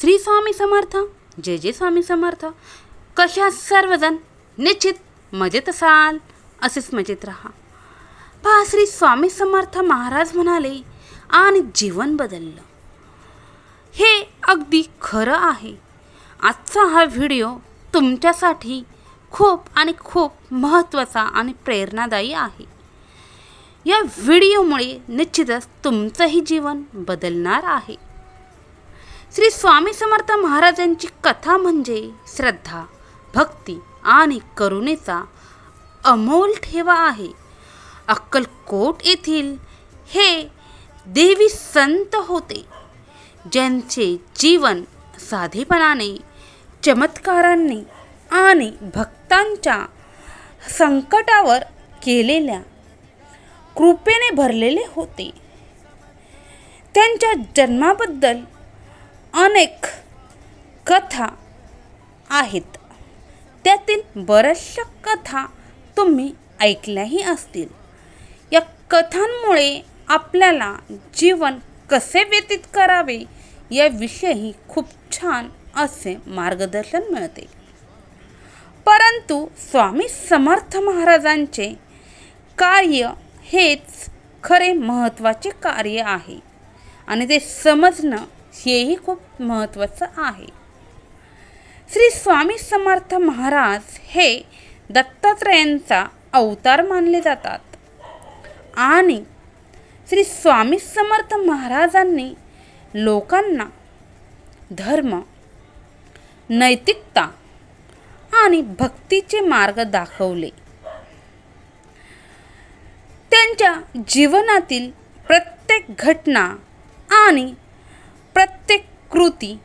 श्री स्वामी समर्थ जय जय स्वामी समर्थ. कशा सर्वजण? निश्चित मजेत असाल असेच मजेत राहा. पहा श्री स्वामी समर्थ महाराज म्हणाले आणि जीवन बदललं. हे अगदी खरं आहे. आजचा हा व्हिडिओ तुमच्यासाठी खूप आणि खूप महत्त्वाचा आणि प्रेरणादायी आहे. या व्हिडिओमुळे निश्चितच तुमचंही जीवन बदलणार आहे. श्री स्वामी समर्थ महाराजांची कथा म्हणजे श्रद्धा भक्ती आणि करुणेचा अमोल ठेवा आहे. अक्कलकोट येथील हे देवी संत होते ज्यांचे जीवन साधेपणाने चमत्कारांनी आणि भक्तांच्या संकटावर केलेल्या कृपेने भरलेले होते. त्यांच्या जन्माबद्दल अनेक कथा आहेत. त्यातील बऱ्याचशा कथा तुम्ही ऐकल्याही असतील. या कथांमुळे आपल्याला जीवन कसे व्यतीत करावे याविषयी खूप छान असे मार्गदर्शन मिळते. परंतु स्वामी समर्थ महाराजांचे कार्य हेच खरे महत्त्वाचे कार्य आहे. आणि ते समजणं हेही खूप महत्त्वाचं आहे. श्री स्वामी समर्थ महाराज हे दत्तात्रयांचा अवतार मानले जातात. आणि श्री स्वामी समर्थ महाराजांनी लोकांना धर्म नैतिकता आणि भक्तीचे मार्ग दाखवले. त्यांच्या जीवनातील प्रत्येक घटना आणि प्रत्येक कृती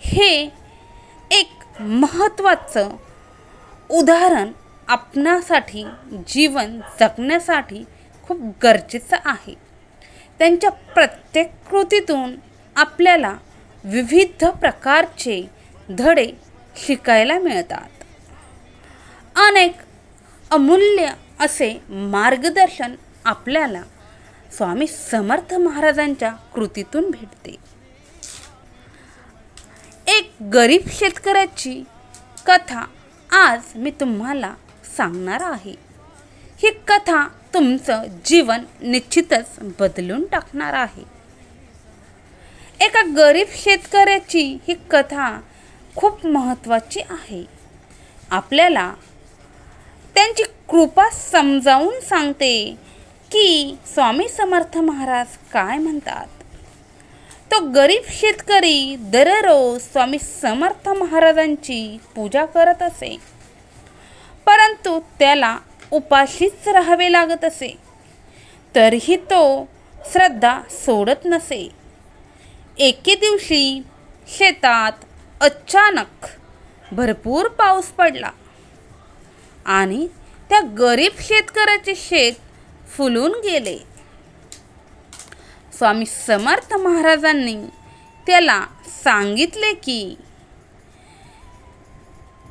हे एक महत्त्वाचं उदाहरण आपणासाठी जीवन जगण्यासाठी खूप गरजेचं आहे. त्यांच्या प्रत्येक कृतीतून आपल्याला विविध प्रकारचे धडे शिकायला मिळतात. अनेक अमूल्य असे मार्गदर्शन आपल्याला स्वामी समर्थ महाराजांच्या कृतीतून भेटते. एक गरीब शेतकऱ्याची कथा आज मी तुम्हाला सांगणार आहे. ही कथा तुमचं जीवन निश्चितच बदलून टाकणार आहे. एका गरीब शेतकऱ्याची ही कथा खूप महत्त्वाची आहे. आपल्याला त्यांची कृपा समजावून सांगते की स्वामी समर्थ महाराज काय म्हणतात? तो गरीब शेतकरी दररोज स्वामी समर्थ महाराजांची पूजा करत असे. परंतु त्याला उपाशीच राहावे लागत असे. तरीही तो श्रद्धा सोडत नसे. एके दिवशी शेतात अचानक भरपूर पाऊस पडला. आणि त्या गरीब शेतकऱ्याचे शेत फुलून गेले. स्वामी समर्थ महाराजांनी त्याला सांगितले की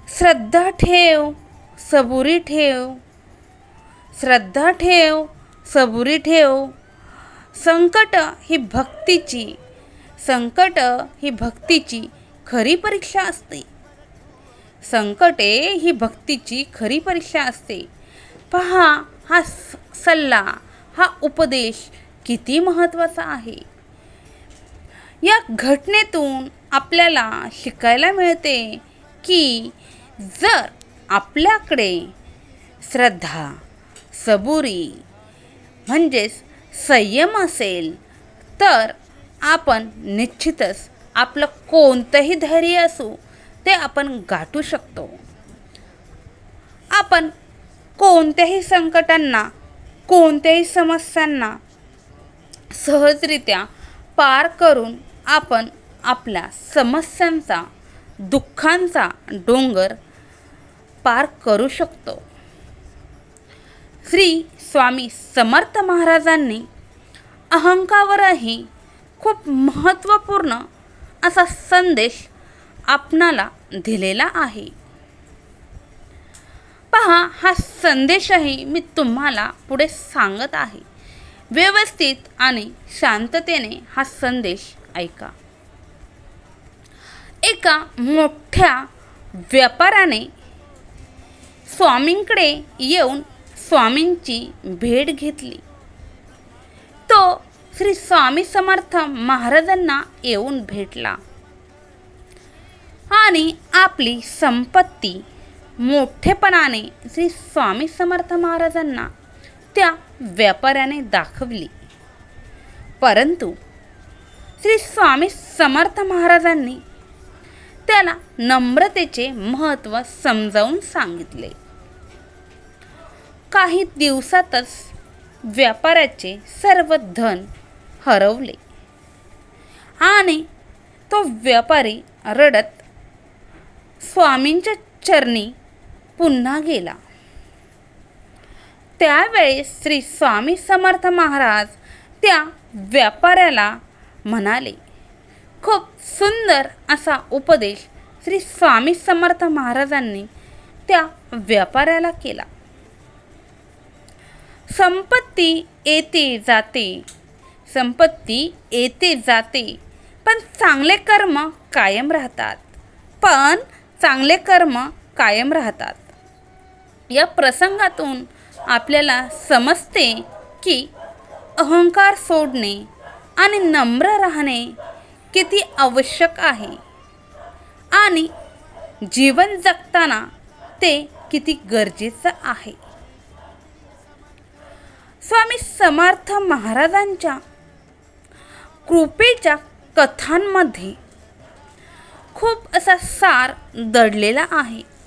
श्रद्धा ठेव सबुरी ठेव श्रद्धा ठेव सबुरी ठेव. संकट ही भक्तीची संकट ही भक्तीची खरी परीक्षा असते. संकटे ही भक्तीची खरी परीक्षा असते. पहा हा सल्ला हा उपदेश किती महत्त्वाचा आहे? या घटनेतून आपल्याला शिकायला मिळते की जर आपल्याकडे श्रद्धा सबुरी म्हणजेच संयम असेल तर आपण निश्चितच आपलं कोणतंही धैर्य असू ते आपण गाठू शकतो. आपण कोणत्याही संकटांना कोणत्याही समस्यांना सहजरित्या पार करून आपण आपल्या समस्यांचा दुःखांचा डोंगर पार करू शकतो. श्री स्वामी समर्थ महाराजांनी अहंकावरही खूप महत्त्वपूर्ण असा संदेश आपणाला दिलेला आहे. पहा हा संदेशही मी तुम्हाला पुढे सांगत आहे. व्यवस्थित आणि शांततेने हा संदेश ऐका. एका मोठ्या व्यापाऱ्याने स्वामींकडे येऊन स्वामींची भेट घेतली. तो श्री स्वामी समर्थ महाराजांना येऊन भेटला. आणि आपली संपत्ती मोठेपणाने श्री स्वामी समर्थ महाराजांना त्या व्यापाऱ्याने दाखवली. परंतु श्री स्वामी समर्थ महाराजांनी त्याला नम्रतेचे महत्त्व समजावून सांगितले. काही दिवसातच व्यापाऱ्याचे सर्व धन हरवले आणि तो व्यापारी रडत स्वामींच्या चरणी पुन्हा गेला. त्यावेळेस श्री स्वामी समर्थ महाराज त्या व्यापाऱ्याला म्हणाले खूप सुंदर असा उपदेश श्री स्वामी समर्थ महाराजांनी त्या व्यापाऱ्याला केला. संपत्ती येते जाते संपत्ती येते जाते पण चांगले कर्म कायम राहतात पण चांगले कर्म कायम राहतात. या प्रसंगातून आपल्याला समजते की अहंकार सोडणे आणि नम्र राहणे किती आवश्यक आहे. आणि जीवन जगताना ते किती गरजेचं आहे. स्वामी समर्थ महाराजांच्या कृपेच्या कथांमध्ये खूप असा सार दडलेला आहे.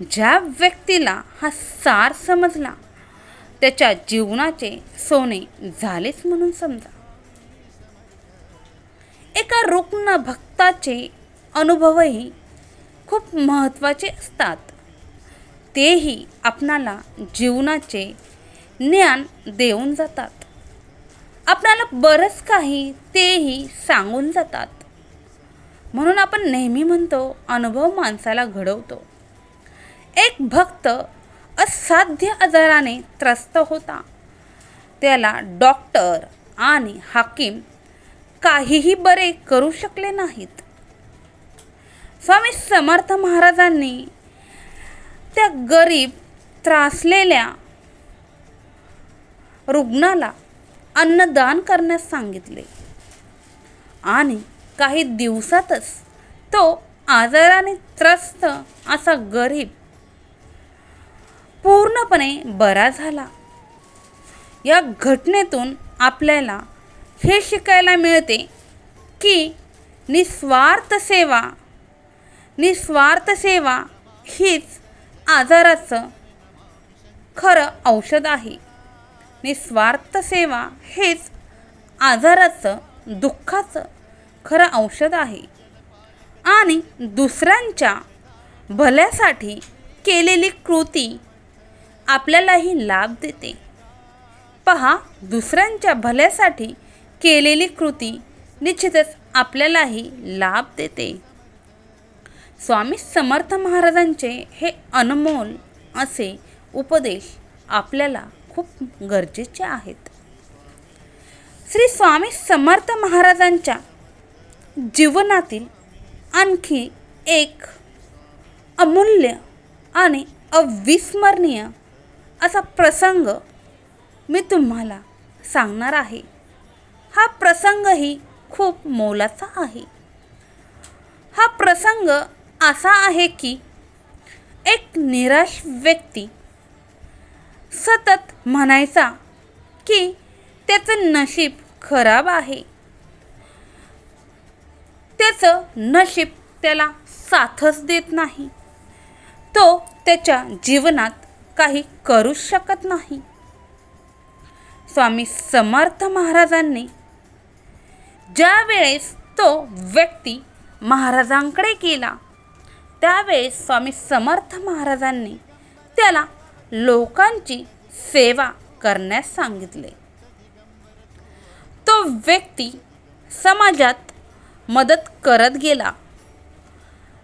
ज्या व्यक्तीला हा सार समजला त्याच्या जीवनाचे सोने झालेच म्हणून समजा. एका रुग्ण भक्ताचे अनुभवही खूप महत्त्वाचे असतात. तेही आपणाला जीवनाचे ज्ञान देऊन जातात. आपणाला बरंच काही तेही सांगून जातात. म्हणून आपण नेहमी म्हणतो अनुभव माणसाला घडवतो. एक भक्त असाध्य आजाराने त्रस्त होता. त्याला डॉक्टर आणि हाकीम काहीही बरे करू शकले नाहीत. स्वामी समर्थ महाराजांनी त्या गरीब त्रासलेल्या रुग्णाला अन्नदान करण्यास सांगितले. आणि काही दिवसातच तो आजाराने त्रस्त असा गरीब पूर्णपणे बरा झाला. या घटनेतून आपल्याला हे शिकायला मिळते की निस्वार्थ सेवा निस्वार्थ सेवा हीच आजाराचं खरं औषध आहे. निस्वार्थ सेवा हेच आजाराचं दुःखाचं खरं औषध आहे. आणि दुसऱ्यांच्या भल्यासाठी केलेली कृती आपल्यालाही लाभ देते. पहा दुसऱ्यांच्या भल्यासाठी केलेली कृती निश्चितच आपल्यालाही लाभ देते. स्वामी समर्थ महाराजांचे हे अनमोल असे उपदेश आपल्याला खूप गरजेचे आहेत. श्री स्वामी समर्थ महाराजांच्या जीवनातील आणखी एक अमूल्य आणि अविस्मरणीय असा प्रसंग मी तुम्हाला सांगणार आहे. हा प्रसंगही खूप मोलाचा आहे. हा प्रसंग असा आहे की एक निराश व्यक्ती सतत म्हणायचा की त्याचं नशीब खराब आहे. त्याचं नशीब त्याला साथच देत नाही. तो त्याच्या जीवनात काही करूच शकत नाही. स्वामी समर्थ महाराजांनी ज्या वेळेस तो व्यक्ती महाराजांकडे गेला त्यावेळेस स्वामी समर्थ महाराजांनी त्याला लोकांची सेवा करण्यास सांगितले. तो व्यक्ती समाजात मदत करत गेला.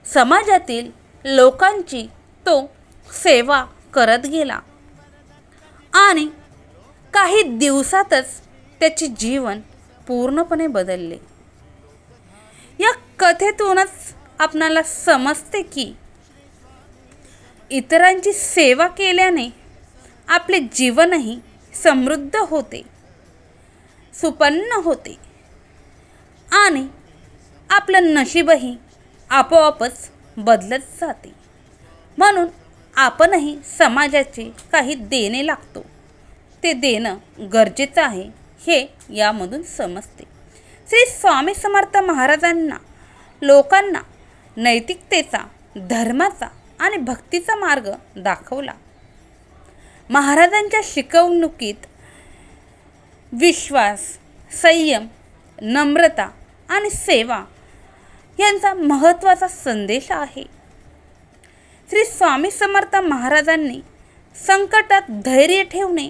समाजातील लोकांची तो सेवा करत गेला. आणि काही दिवसातच त्याचे जीवन पूर्णपणे बदलले. या कथेतूनच आपणाला समजते की इतरांची सेवा केल्याने आपले जीवनही समृद्ध होते सुपन्न होते आणि आपलं नशीबही आपोआपच बदलत जाते. म्हणून आपणही समाजाचे काही देणे लागतो. ते देणं गरजेचं आहे हे यामधून समजते. श्री स्वामी समर्थ महाराजांना लोकांना नैतिकतेचा धर्माचा आणि भक्तीचा मार्ग दाखवला. महाराजांच्या शिकवणुकीत विश्वास संयम नम्रता आणि सेवा यांचा महत्त्वाचा संदेश आहे. श्री स्वामी समर्थ महाराजांनी संकटात धैर्य ठेवणे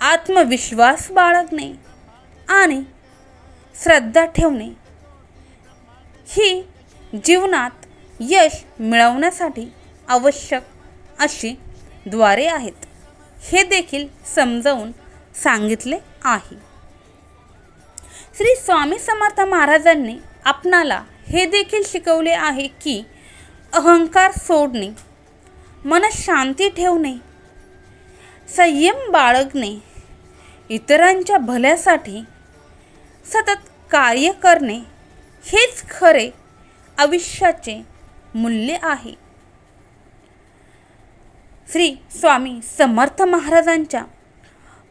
आत्मविश्वास बाळगणे आणि श्रद्धा ठेवणे ही जीवनात यश मिळवण्यासाठी आवश्यक अशी द्वारे आहेत. हे देखील समजावून सांगितले आहे. श्री स्वामी समर्थ महाराजांनी आपणाला हे देखील शिकवले आहे की अहंकार सोडणे मनशांती ठेवणे संयम बाळगणे इतरांच्या भल्यासाठी सतत कार्य करणे हेच खरे आयुष्याचे मूल्य आहे. श्री स्वामी समर्थ महाराजांच्या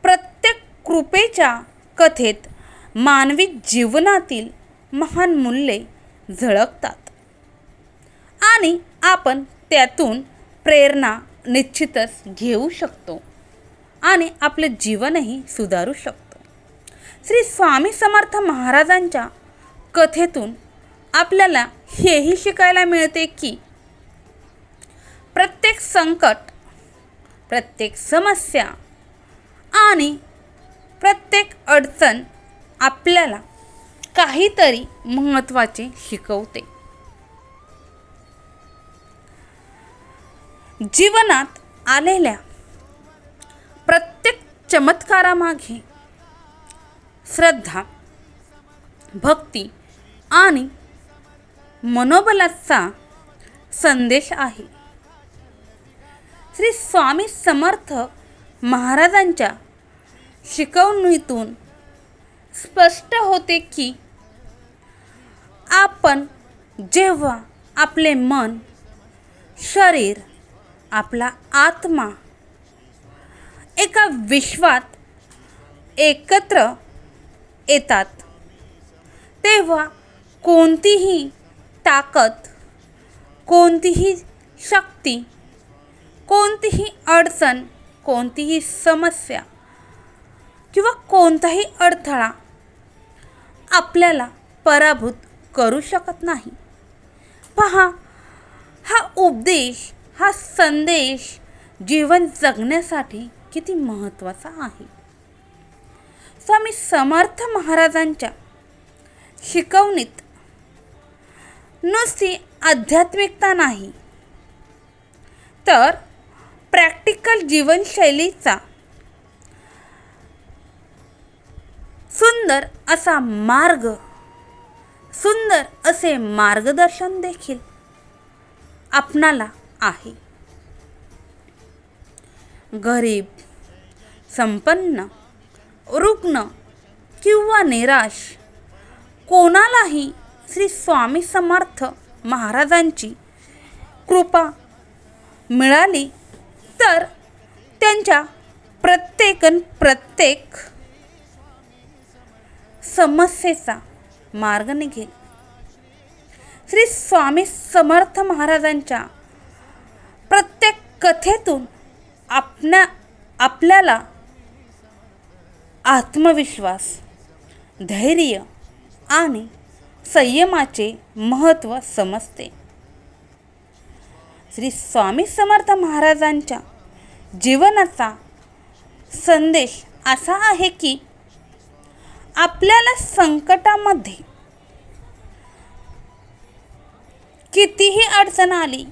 प्रत्येक कृपेच्या कथेत मानवी जीवनातील महान मूल्ये झळकतात. आणि आपण त्यातून प्रेरणा निश्चितच घेऊ शकतो आणि आपले जीवनही सुधारू शकतो. श्री स्वामी समर्थ महाराजांच्या कथेतून आपल्याला हेही शिकायला मिळते की प्रत्येक संकट प्रत्येक समस्या आणि प्रत्येक अडचण आपल्याला काहीतरी महत्त्वाचे शिकवते. जीवनात आलेल्या प्रत्येक चमत्कारामागे श्रद्धा भक्ती आणि मनोबलाचा संदेश आहे. श्री स्वामी समर्थ महाराजांच्या शिकवणीतून स्पष्ट होते की आपण जेव्हा आपले मन शरीर आपला आत्मा एका विश्वात एकत्र येतात. तेव्हा कोणतीही ताकद कोणतीही शक्ती कोणतीही अडचण कोणतीही समस्या किंवा कोणताही अडथळा आपल्याला पराभूत करू शकत नाही. पहा हा उपदेश हा संदेश जीवन जगण्यासाठी किती महत्त्वाचा आहे? स्वामी समर्थ महाराजांच्या शिकवणीत नुसती आध्यात्मिकता नाही तर प्रॅक्टिकल जीवनशैलीचा सुंदर असा मार्ग सुंदर असे मार्गदर्शन देखील आपणाला आहे. गरीब संपन्न रुग्ण किंवा निराश कोणालाही श्री स्वामी समर्थ महाराजांची कृपा मिळाली तर त्यांच्या प्रत्येकन प्रत्येक समस्येचा मार्ग निघेल. श्री स्वामी समर्थ महाराजांच्या प्रत्येक कथेतून आपणा आपल्याला आत्मविश्वास धैर्य आणि संयमाचे महत्त्व समजते. श्री स्वामी समर्थ महाराजांच्या जीवनाचा संदेश असा आहे की आपल्याला संकटामध्ये कितीही अडचण आली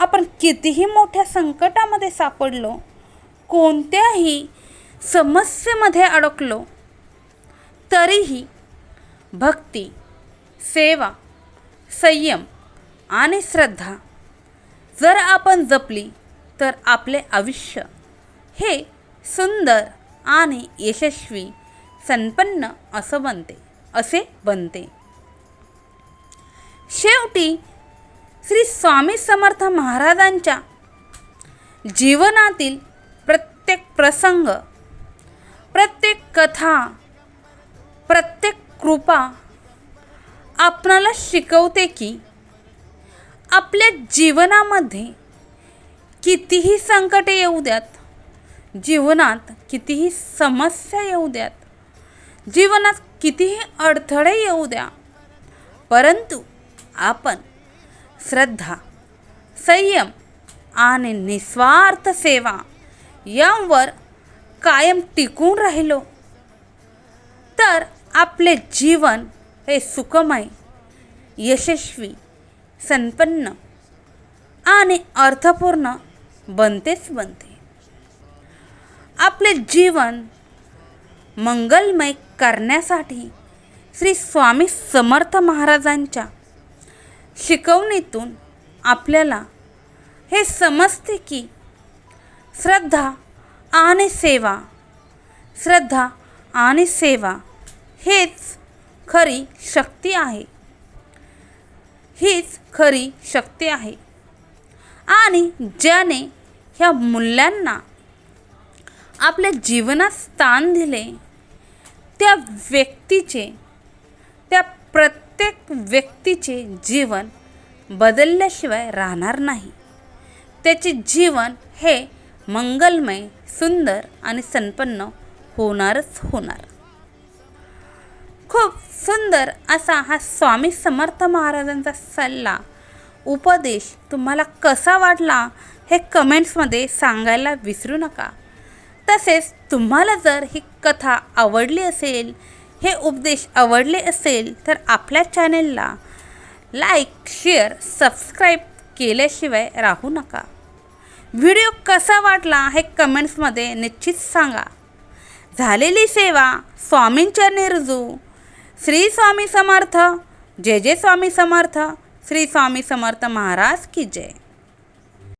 आपण कितीही मोठ्या संकटामध्ये सापडलो कोणत्याही समस्येमध्ये अडकलो तरीही भक्ती सेवा संयम आणि श्रद्धा जर आपण जपली तर आपले आयुष्य हे सुंदर आणि यशस्वी संपन्न असं बनते असे बनते. शेवटी श्री स्वामी समर्थ महाराजांच्या जीवनातील प्रत्येक प्रसंग प्रत्येक कथा प्रत्येक कृपा आपणाला शिकवते की आपल्या जीवनामध्ये कितीही संकटे येऊ द्यात जीवनात कितीही समस्या येऊ द्यात जीवनात कितीही अडथळे येऊ द्या परंतु आपण श्रद्धा संयम आणि निस्वार्थ सेवा यांवर कायम टिकून राहिलो. तर आपले जीवन हे सुखमय यशस्वी संपन्न आणि अर्थपूर्ण बनतेच बनते. आपले जीवन मंगलमय करण्यासाठी श्री स्वामी समर्थ महाराजांच्या शिकवणीतून आपल्याला हे समजते की श्रद्धा आणि सेवा श्रद्धा आणि सेवा हेच खरी शक्ती आहे. हीच खरी शक्ती आहे. आणि ज्याने ह्या मूल्यांना आपल्या जीवनात स्थान दिले त्या व्यक्तीचे त्या प्रत्येक व्यक्तीचे जीवन बदलल्याशिवाय राहणार नाही. त्याचे जीवन हे मंगलमय सुंदर आणि संपन्न होणारच होणार. खूप सुंदर असा हा स्वामी समर्थ महाराजांचा सल्ला उपदेश तुम्हाला कसा वाटला हे कमेंट्समध्ये सांगायला विसरू नका. तसेच तुम्हाला जर ही कथा आवडली असेल हे उपदेश आवडले असेल तर आपल्या चॅनेलला लाईक शेअर सबस्क्राईब केल्याशिवाय राहू नका. व्हिडिओ कसा वाटला हे कमेंट्समध्ये निश्चित सांगा. झालेली सेवा स्वामींच्या रुजू. श्री स्वामी समर्थ. जय जय स्वामी समर्थ. श्री स्वामी समर्थ महाराज की जय.